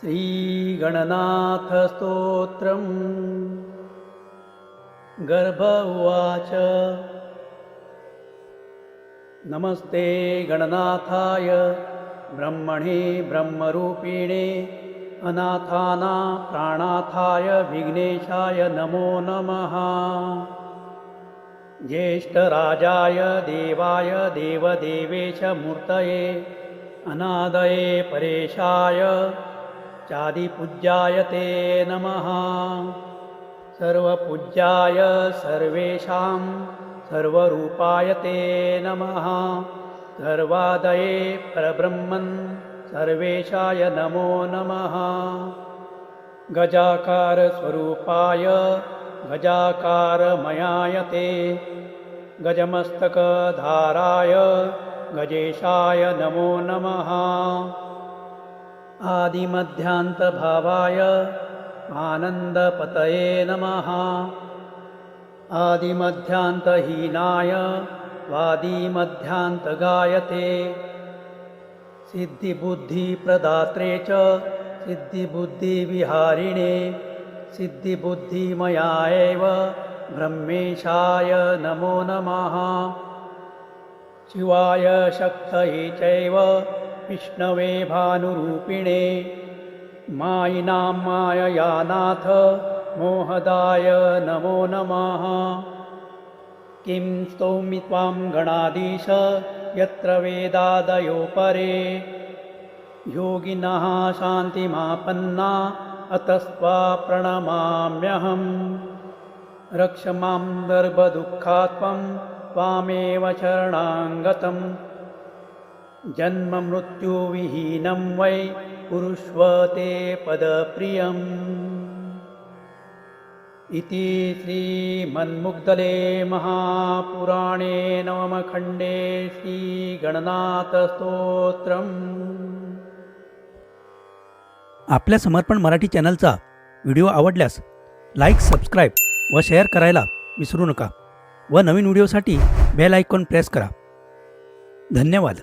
श्रीगणनाथस्तोत्रम्। गर्भ उवाच नमस्ते गणनाथाय। ब्रह्मणे ब्रह्मरूपिणे अनाथाना प्राणाथाय विघ्नेशाय नमो नमः। ज्येष्ठराजाय देवाय देवदेवेश मूर्तये अनादये परेशाय चादिपूज्याय ते नमः। सर्वपूज्याय सर्वेषां सर्वरूपाय ते नमः। सर्वादये परब्रह्मन् सर्वेशाय नमो नमः। गजाकारस्वरूपाय गजाकारमयाय ते गजमस्तकधाराय गजेशाय नमो नमः आदिमध्यान्तभावाय आनन्दपतये नमः। आदिमध्यान्तहीनाय वादिमध्यान्तगायते। सिद्धिबुद्धिप्रदात्रे च सिद्धिबुद्धिविहारिणे सिद्धिबुद्धिमया एव ब्रह्मेशाय नमो नमः। शिवाय शक्तये चैव विष्णवे भानुरूपिणे। मायिनां माययानाथ मोहदाय नमो नमः। किं स्तौमि त्वां गणाधीश यत्र वेदादयो परे। योगिनः शान्तिमापन्ना अतस्त्वा प्रणमाम्यहम्। रक्ष मां गर्भदुःखात्मं त्वामेव शरणाङ्गतम् जन्ममृत्युविहीनं वै कुरुष्व ते पदप्रियम्। इति श्रीमन्मुग्धले महापुराणे नवमखण्डे श्रीगणनाथस्तोत्रम्। आपल्या समर्पण मराठी चॅनलचा व्हिडिओ आवडल्यास लाईक सबस्क्राईब व शेअर करायला विसरू नका व नवीन व्हिडिओसाठी बेल आयकॉन प्रेस करा. धन्यवाद.